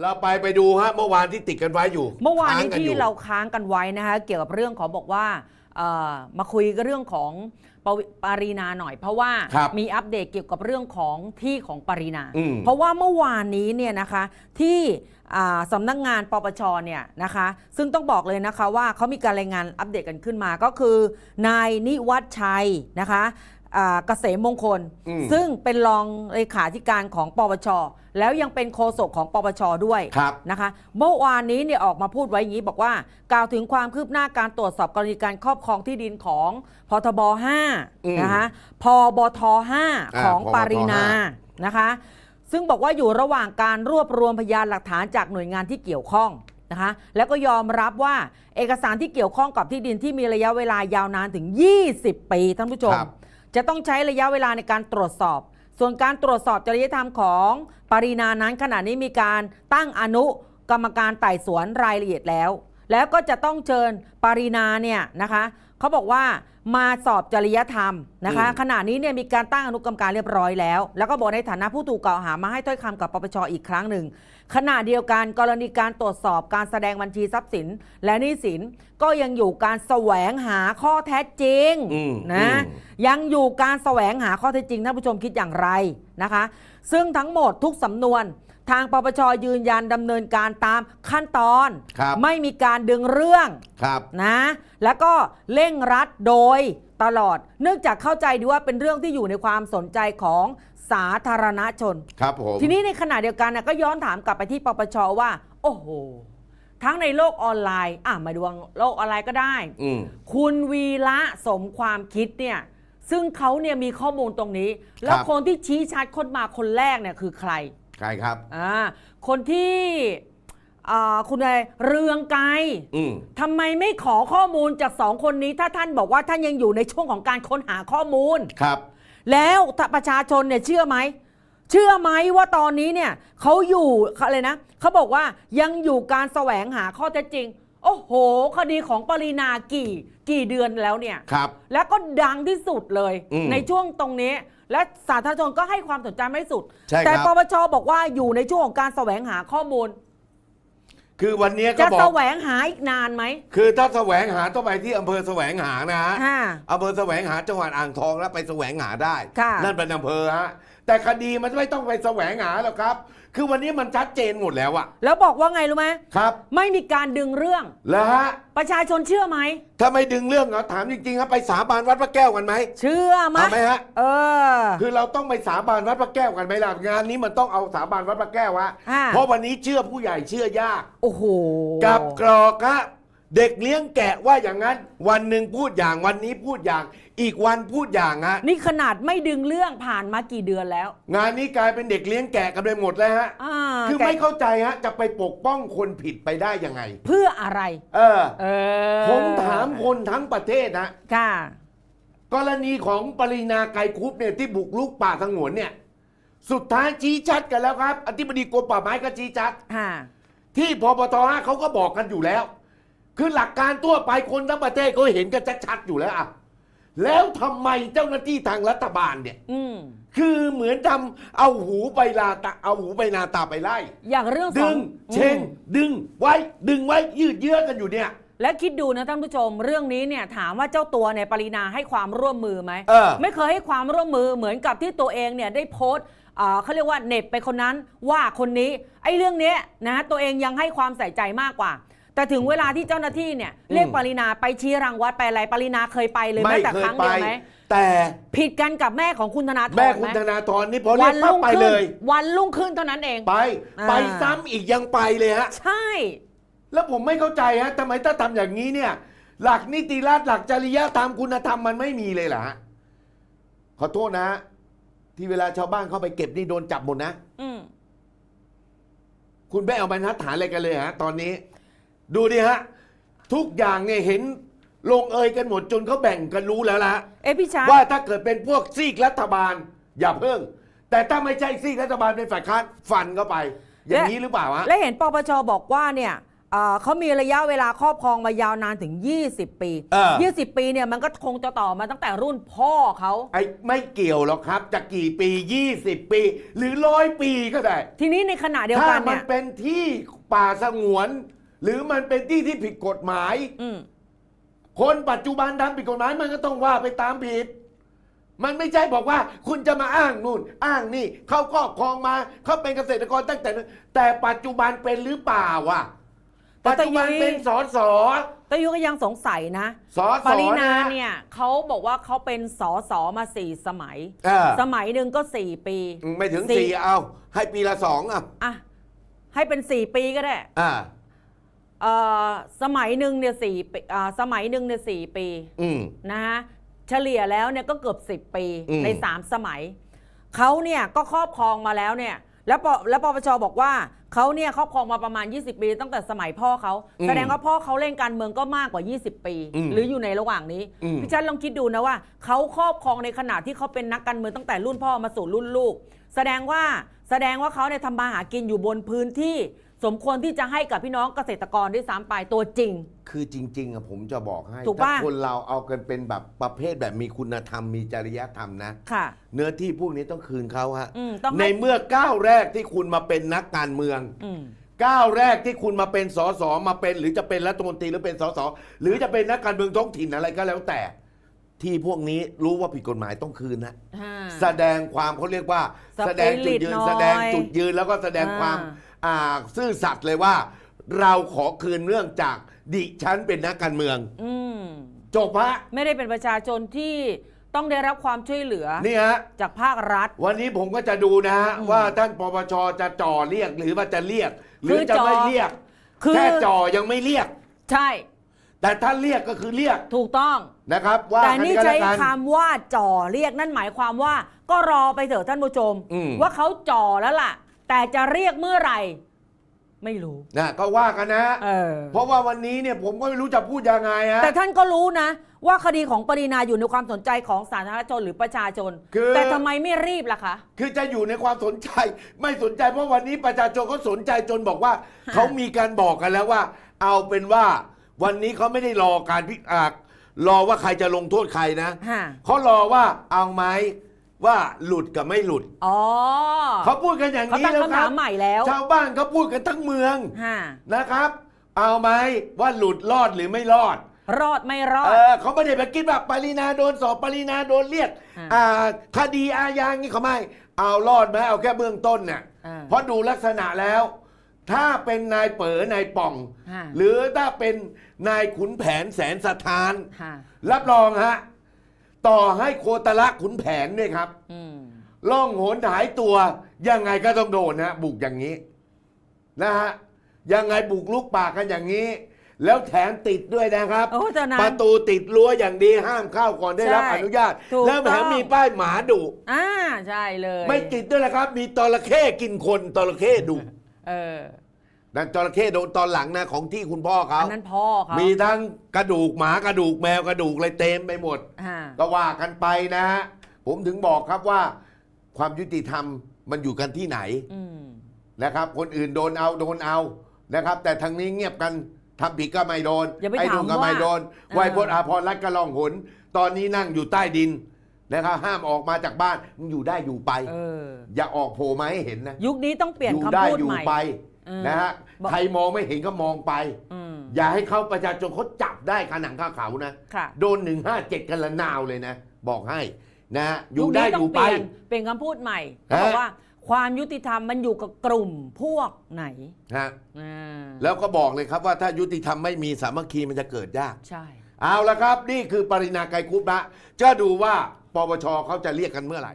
เราไปไปดูฮะเมื่อวานที่ติดกันไว้อยู่เมื่อวานนี้ค้งกัที่ยู่ เราค้างกันไว้นะคะเกี่ยวกับเรื่องของบอกว่าเอ่อมาคุยกันเรื่องของปวิปารีนาหน่อย เพราะว่าครับมีอัปเดตเกี่ยวกับเรื่องของที่ของปารีนา อืม เพราะว่าเมื่อวานนี้เนี่ยนะคะที่อ่าสำนักงานปปชเนี่ยนะคะซึ่งต้องบอกเลยนะคะว่าเขามีการรายงานอัปเดตกันขึ้นมาก็คือนายนิวัฒชัยนะคะ อ่าเกษมมงคล อืม ซึ่งเป็นรองเลขาธิการของปปช แล้วยังเป็นโฆษกของปปชด้วยครับ นะคะ เมื่อวานนี้เนี่ยออกมาพูดไว้อย่างนี้บอกว่ากล่าวถึงความคืบหน้าการตรวจสอบกรณีการครอบครองที่ดินของพทบอืม5นะคะพบทอ่า5ของพบทปารินานะคะ ซึ่งบอกว่าอยู่ระหว่างการรวบรวมพยานหลักฐานจากหน่วยงานที่เกี่ยวข้องนะคะ แล้วก็ยอมรับว่าเอกสารที่เกี่ยวข้องกับที่ดินที่มีระยะเวลายาวนานถึง 20 ปีท่านผู้ชม ครับ จะต้องใช้ระยะเวลาในการตรวจสอบ ส่วนการตรวจสอบจริยธรรมของปรินานั้นขณะนี้มีการตั้งอนุกรรมการไต่สวนรายละเอียดแล้ว แล้วก็จะต้องเชิญปรินาเนี่ยนะคะเขาบอกว่ามาสอบจริยธรรมนะคะอืมขณะนี้เนี่ยมีการตั้งอนุกรรมการเรียบร้อยแล้ว แล้วก็บอกในฐานะผู้ถูกกล่าวหามาให้ถ้อยคำกับปปชอีกครั้งหนึ่งขณะเดียวกันกรณีการตรวจสอบการแสดงบัญชีทรัพย์สิน และหนี้สินก็ยังอยู่การแสวงหาข้อเท็จจริงอืมนะอืมยังอยู่การแสวงหาข้อเท็จจริงท่านผู้ชมคิดอย่างไรนะคะ ซึ่งทั้งหมดทุกสำนวนทางปปชยืนยันดำเนินการตามขั้นตอนครับไม่มีการดึงเรื่องครับนะ แล้วก็เร่งรัดโดยตลอด เนื่องจากเข้าใจดีว่าเป็นเรื่องที่อยู่ในความสนใจของสาธารณชน ครับผม ทีนี้ในขณะเดียวกันนะก็ย้อนถามกลับไปที่ปปชว่า โอ้โห ทั้งในโลกออนไลน์ อะมาดูโลกออนไลน์ก็ได้ อืม คุณวีระสมความคิดเนี่ย ซึ่งเขาเนี่ยมีข้อมูลตรงนี้ แล้วครับ คนที่ชี้ชัดคนมาคนแรกเนี่ยคือใคร ใครครับ อ่าคนที่ อ่าคุณอะไรเรืองไกรอืม ทำไมไม่ขอข้อมูลจากสองคนนี้ถ้าท่านบอกว่าท่านยังอยู่ในช่วงของการค้นหาข้อมูล ครับ แล้วถ้าประชาชนเนี่ยเชื่อไหม เชื่อไหมว่าตอนนี้เนี่ยเขาอยู่อะไรนะเขาบอกว่ายังอยู่การแสวงหาข้อเท็จจริง โอ้โห คดีของปรินากี่กี่เดือนแล้วเนี่ย ครับ แล้วก็ดังที่สุดเลยอืมในช่วงตรงนี้ และสาธารณชนก็ให้ความสนใจไม่สุด ใช่ครับ แต่ปปชบอกว่าอยู่ในช่วงของการแสวงหาข้อมูล คือวันนี้ก็จะบอแสกวงหาอีกนานไหม คือถ้าแสวงหาต้องไปที่อำเภอแสวงหานะฮะค่ะอำเภอแสวงหาจังหวัดอ่างทองแล้วไปแสวงหาได้ค่ะนั่นเป็นอำเภอฮะ แต่คดีมันไม่ต้องไปแสวงหาหรอกครับ คือวันนี้มันชัดเจนหมดแล้วอะแล้วบอกว่าไงรู้ไหมครับไม่มีการดึงเรื่อง แล้วฮะ ประชาชนเชื่อไหม ถ้าไม่ดึงเรื่องเหรอถามจริงๆครับไปสาบานวัดพระแก้วกันไหมเชื่อไหมเอาไหมฮะ เออ คือเราต้องไปสาบานวัดพระแก้วกันไหมล่ะงานนี้มันต้องเอาสาบานวัดพระแก้วฮะอ่า เพราะวันนี้เชื่อผู้ใหญ่เชื่อยาก โอ้โหกับกรอกฮะเด็กเลี้ยงแกะว่าอย่างนั้น วันหนึ่งพูดอย่างวันนี้พูดอย่าง อีกวันพูดอย่างฮะนี่ขนาดไม่ดึงเรื่องผ่านมากี่เดือนแล้ว งานนี้กลายเป็นเด็กเลี้ยงแกะกันไปหมดแล้วฮะอ่าคือแกไม่เข้าใจฮะจะไปปกป้องคนผิดไปได้ยังไง เพื่ออะไรเออ เออผมถามคนทั้งประเทศนะค่ะ กรณีของปรินาไกรคุปเนี่ยที่บุกลุกป่าสงวนเนี่ย สุดท้ายชี้ชัดกันแล้วครับ อธิบดีกรมป่าไม้ก็ชี้ชัด ค่ะ ที่พปทห้าเขาก็บอกกันอยู่แล้ว คือหลักการทั่วไปคนทั้งประเทศเขาเห็นกันชัดๆอยู่แล้วอะ แล้วทำไมเจ้าหน้าที่ทางรัฐบาลเนี่ย อืมคือเหมือนทำเอาหูไปลาตาเอาหูไปนาตาไปไล่ อย่างเรื่องสดึองงอืมเชงดึงไว้ ดึงไว้ยืดเยื้อกันอยู่เนี่ย และคิดดูนะท่านผู้ชม เรื่องนี้เนี่ยถามว่าเจ้าตัวเนี่ยปรินาให้ความร่วมมือไหม เออ ไม่เคยให้ความร่วมมือเหมือนกับที่ตัวเองเนี่ยได้โพสต์อ่าเขาเรียกว่าเหน็บไปคนนั้นว่าคนนี้ ไอ้เรื่องเนี้ยนะตัวเองยังให้ความใส่ใจมากกว่า แต่ถึงเวลาที่เจ้าหน้าที่เนี่ยเรียกปรินาไปชี้รังวัดไปอะไรปรินาเคยไปเลยไม่แม้แต่เคคยรั้งไป เดียวไหมแต่ผิดกันกับแม่ของคุณธนาธรแม่ไหคุณธนาธรนี่พอเรียกรุ่ปั๊บงไปขึ้นเลย วันรุ่งขึ้นเท่านั้นเอง ไป อ่า ไปซ้ำอีกยังไปเลยฮะ ใช่ แล้วผมไม่เข้าใจฮะทำไมถ้าทำอย่างนี้เนี่ย หลักนิติรัฐหลักจริยธรรมคุณธรรมมันไม่มีเลยเหรอฮะขอโทษนะฮะที่เวลาชาวบ้านเข้าไปเก็บนี่โดนจับหมดนะ อืมคุณไม่เอาบรรทัดฐานอะไรกันเลยฮะตอนนี้ ดูดิฮะ ทุกอย่างเนี่ยเห็นลงเอยกันหมดจนเขาแบ่งกันรู้แล้วละฮะเอยพี่ชาร์ว่าถ้าเกิดเป็นพวกซีกรัฐบาล อย่าเพิ่ง แต่ถ้าไม่ใช่ซีกรัฐบาลเป็นฝ่ายค้านฟันเข้าไป อย่างนี้หรือเปล่าฮะและเห็นปปชบอกว่าเนี่ยเอ่อเขามีระยะเวลาครอบครองมายาวนานถึง 20 ปี เออ 20 ปีเนี่ยมันก็คงจะต่อมาตั้งแต่รุ่นพ่อเขา ไอ้ไม่เกี่ยวหรอกครับจะกี่ปี 20 ปี หรือร้อยปีก็ได้ ทีนี้ในขณะเดียวถ้ากันมัเนี่นย เป็นที่ป่าสงวน หรือมันเป็นที่ที่ผิดกฎหมาย อืมคนปัจจุบันทำผิดกฎหมายมันก็ต้องว่าไปตามผิด มันไม่ใช่บอกว่าคุณจะมาอ้างนู่น อ้างนี่เขาครอบครองมาเขาเป็นเกษตรกรตั้งแต่นั้นแต่ปัจจุบันเป็นหรือเปล่าวะแต่ปัจจุบันตอนนี้เป็นสอสอแตยุก็ยังสงสัยนะ สอสปอรินาะ เนี่ยเขาบอกว่าเขาเป็นสอสอมาสี่สมัย เออ สมัยหนึ่งก็สี่ปี ไม่ถึงสี่ สี่เอา ให้ปีละสองอะอะให้เป็นสี่ปีก็ได้ อ่า เอ่อสมัยหนึ่งเนี่ยสี่ปีอ่าสมัยหนึ่งเนี่ยสี่ปีอืม นะฮะเฉลี่ยแล้วเนี่ยก็เกือบ 10 ปีอืม ใน 3 สมัยเขาเนี่ยก็ครอบครองมาแล้วเนี่ยแล้วปแล้วปปชบอกว่าเขาเนี่ยครอบครองมาประมาณ 20 ปี ตั้งแต่สมัยพ่อเขาแสดงว่าพ่อเขาเล่นการเมืองก็มากกว่า 20 ปีหรืออยู่ในระหว่างนี้อืม พี่ชันลองคิดดูนะว่าเขาครอบครองในขณะที่เขาเป็นนักการเมืองตั้งแต่รุ่นพ่อมาสู่รุ่นลูก แสดงว่าแสดงว่าเขาเนี่ยทำมาหากินอยู่บนพื้นที่ สมควรที่จะให้กับพี่น้องเกษตรกรด้วยซ้ำไปตัวจริง คือจริงๆอะผมจะบอกให้ ถูกถ้าป่ะคนเราเอากันเป็นแบบประเภทแบบมีคุณธรรมมีจริยธรรมนะ ค่ะ เนื้อที่พวกนี้ต้องคืนเขาฮะ อืมต้องให้ ในเมื่อก้าวแรกที่คุณมาเป็นนักการเมือง อืม ก้าวแรกที่คุณมาเป็นสสมาเป็น หรือจะเป็นรัฐมนตรีหรือเป็นสสหรือจะเป็นนักการเมืองท้องถิ่นอะไรก็แล้วแต่ ที่พวกนี้รู้ว่าผิดกฎหมายต้องคืนนะอ่าแสดงความเขาเรียกว่าสปิริตแสดงจุดยืนหน่อยแสดงจุดยืนแล้วก็แสดงอ่าความอ่า ซื่อสัตย์เลยว่า เราขอคืนเรื่องจากดิฉันเป็นนักการเมือง อืมจบฮะไม่ได้เป็นประชาชนที่ต้องได้รับความช่วยเหลือนี่ฮะ จากภาครัฐ วันนี้ผมก็จะดูนะฮะอืมว่าท่านปปชจะจ่อเรียกหรือว่าจะเรียก หรือคือจะจ่อไม่เรียกคือ แค่จ่อยังไม่เรียก ใช่ แต่ถ้าเรียกก็คือเรียกถูกต้อง นะครับ ว่าแต่กันนี่ก็ใช้แล้วกันคำว่าจ่อเรียกนั่นหมายความว่า ก็รอไปเถอะท่านผู้ชมอืมว่าเขาจ่อแล้วล่ะ แต่จะเรียกเมื่อไหร่ ไม่รู้นะก็ว่ากันนะฮะเออเพราะว่าวันนี้เนี่ยผมก็ไม่รู้จะพูดยังไงฮะ แต่ท่านก็รู้นะ ว่าคดีของปรินาอยู่ในความสนใจของสาธารณชนหรือประชาชน คือ แต่ทำไมไม่รีบล่ะคะ คือจะอยู่ในความสนใจ ไม่สนใจเพราะวันนี้ประชาชนเขาสนใจจนบอกว่า ฮะ เขามีการบอกกันแล้วว่า เอาเป็นว่า วันนี้เขาไม่ได้รอการพิจารรอว่าใครจะลงโทษใครนะฮะ เขารอว่าเอาไหม ว่าหลุดกับไม่หลุด อ๋อเขาพูดกันอย่างเขานี้ตั้งแล้วคำครัถาบ มใหม่แล้วชาวบ้านเขาพูดกันทั้งเมืองฮะนะครับ เอาไหมว่าหลุดรอดหรือไม่รอด รอดไม่รอเอดอเขาไม่ได้ไปคิดว่าปรินาโดนสอบปรินาโดนเรียกอ่าอ่าคดีอาญางี้เขาไม่ เอารอดไหมเอาแค่เบื้องต้นน่ะอ่าเพราะดูลักษณะแล้ว ถ้าเป็นนายเป๋อนายป่องฮะหรือถ้าเป็นนายขุนแผนแสนสถาน ฮะรับรองฮะ ต่อให้โคตละขุนแผนด้วยครับ อืม ล่องหนหายตัวยังไงก็ต้องโดนนะบุกอย่างนี้นะฮะยังไงบุกลุกป่ากันอย่างนี้ แล้วแถมติดด้วยนะครับ โอ้เจ้านั้ปนระตูติดรั้วอย่างดีห้ามเข้าก่อนได้รับใช่อนุญาต ถูกแล้วแถมต้อง มีป้ายหมาดุอ่าใช่เลยไม่ติดด้วยนะครับ มีตระเข้กินคนตระเข้ดุ เออ นั่นจระเข้โดนตอนหลังนะของที่คุณพ่อเขาอันนั้นพ่อเขามีทั้งกระดูกหมากระดูกแมวกระดูกอะไรเต็มไปหมด อ่าก็ว่ากันไปนะฮะผมถึงบอกครับว่า ความยุติธรรมมันอยู่กันที่ไหนอืมนะครับ คนอื่นโดนเอาโดนเอานะครับ แต่ทางนี้เงียบกันทำผิดก็ไม่โดนอย่าไปไอ้หนุ่มก็ถามว่าไม่โดนเออ ไวยพจน์อาภรณ์รัตน์ก็ล่องหน ตอนนี้นั่งอยู่ใต้ดินนะครับห้ามออกมาจากบ้านมึงอยู่ได้อยู่ไป เออ อย่าออกโผล่มาให้เห็นนะ ยุคนี้ต้องเปลี่ยนอยู่คำได้พูดอยู่ใหม่ ไปเออ นะฮะบอกใครมองไม่เห็นก็มองไปอืมอย่าให้เขาประชาชนเขาจับได้ขาหนังข้าเขานะค่ะโดนหนึ่งห้าเจ็ดกันละนาวเลยนะ บอกให้นะฮะอยุยู่คได้นี้อต้องยู่เปไปลี่ยนเปลี่ยนคำพูดใหม่เขาบอกฮะว่าความยุติธรรมมันอยู่กับกลุ่มพวกไหนฮะอ่าแล้วก็บอกเลยครับว่าถ้ายุติธรรมไม่มีสามัคคีมันจะเกิดยากใช่ เอาละครับ นี่คือปรินาไกรคุปนะจะดูว่าปปชเขาจะเรียกกันเมื่อไหร่